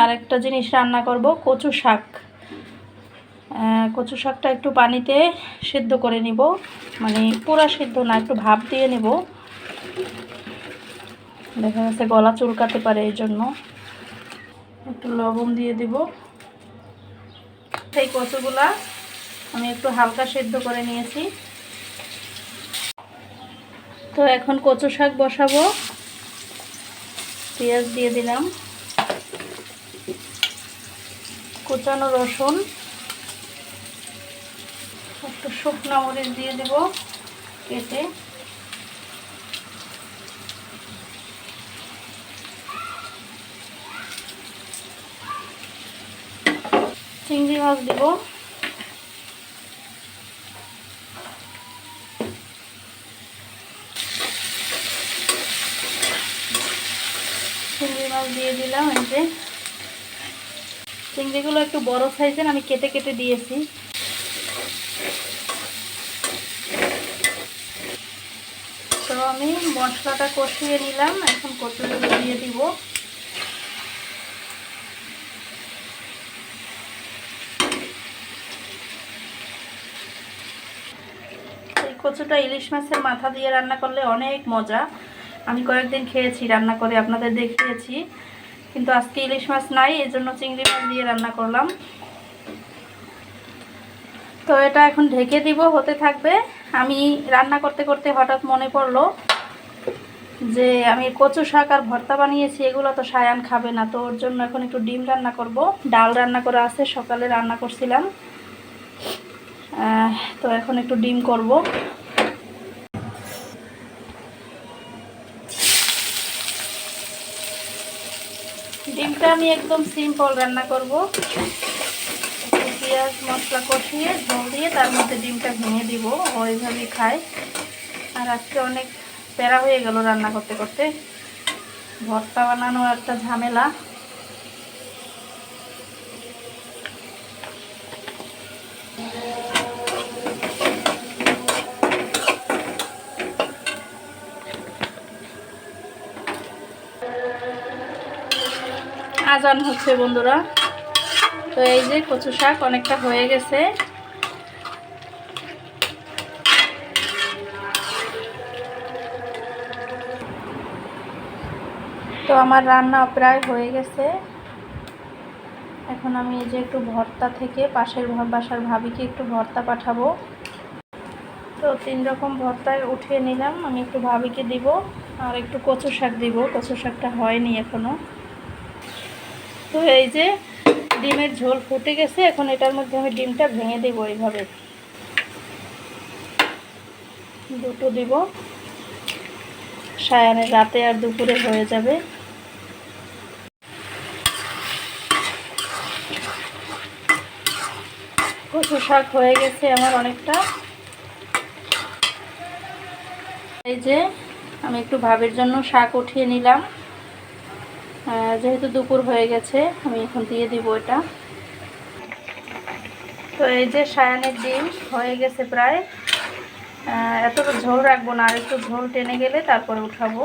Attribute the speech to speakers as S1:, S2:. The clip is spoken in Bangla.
S1: আর একটা জিনিস রান্না করব, কচু শাক। কচু শাকটা একটু পানিতে সিদ্ধ করে নিব। মানে পুরা সিদ্ধ না, একটু ভাপ দিয়ে নেব। দেখা যাচ্ছে গলা চুলকাতে পারে এই জন্য। একটু লবণ দিয়ে দিব। সেই কচুগুলা আমি একটু হালকা সিদ্ধ করে নিয়েছি। তো এখন কচু শাক বসাবো। পেঁয়াজ দিয়ে দিলাম। কুচানো রসুন। একটু শুকনো মরিচ দিয়ে দেব কেটে। চিংড়ি মাছ দেব। চিংড়ি মাছ দিয়ে দিলাম এই যে। চিংড়িগুলো একটু বড় সাইজের আমি কেটে কেটে দিয়েছি। তো আমি মশলাটা কষিয়ে নিলাম, এখন কচুগুলো দিয়ে দিব। এই কচুটা ইলিশ মাছের মাথা দিয়ে রান্না করলে অনেক মজা। আমি কয়েকদিন খেয়েছি, রান্না করে আপনাদের দেখিয়েছি। কিন্তু আজকে ইলিশ মাছ নাই, এই জন্য চিংড়ি মাছ দিয়ে রান্না করলাম। তো এটা এখন ঢেকে দিব, হতে থাকবে। আমি রান্না করতে করতে হঠাৎ মনে পড়ল যে আমি কচু শাক আর ভর্তা বানিয়েছি, এগুলো তো সায়ান খাবে না, তো ওর জন্য এখন একটু ডিম রান্না করব। ডাল রান্না করা আছে, সকালে রান্না করছিলাম। তো এখন একটু ডিম করব। ডিমটা আমি একদম সিম্পল রান্না করব। পেঁয়াজ, মশলা কষিয়ে, ঝোল দিয়ে তার মধ্যে ডিমটা ভেঙে দিব। ওইভাবেই খাই আর আজকে অনেক প্যারা হয়ে গেল রান্না করতে করতে। ভর্তা বানানো একটা ঝামেলা। আজান হচ্ছে বন্ধুরা। তো এই যে কচু শাক অনেকটা হয়ে গেছে। তো আমার রান্না প্রায় হয়ে গেছে। এখন আমি এই যে একটু ভর্তা থেকে পাশের বাসার ভাবিকে একটু ভর্তা পাঠাবো। তো তিন রকম ভর্তা উঠিয়ে নিলাম। আমি একটু ভাবিকে দিব আর একটু কচু শাক দিব। কচু শাকটা হয়নি এখনও। তো এই যে ডিমের ঝোল ফুটে গেছে, এখন এটার মধ্যে আমি ডিমটা ভেঙে দেবো এইভাবে। দুটো দিব। সায়ানের রাতে আর দুপুরে হয়ে যাবে। কচু শাক হয়ে গেছে আমার অনেকটা। এই যে আমি একটু ভাবের জন্য শাক উঠিয়ে নিলাম। যেহেতু দুপুর হয়ে গেছে, আমি এখন দিয়ে দিব এটা। তো এই যে সায়ানের ডিম হয়ে গেছে প্রায়। এত ঝোল রাখব না, আর একটু ঝোল টেনে গেলে তারপরে উঠাবো।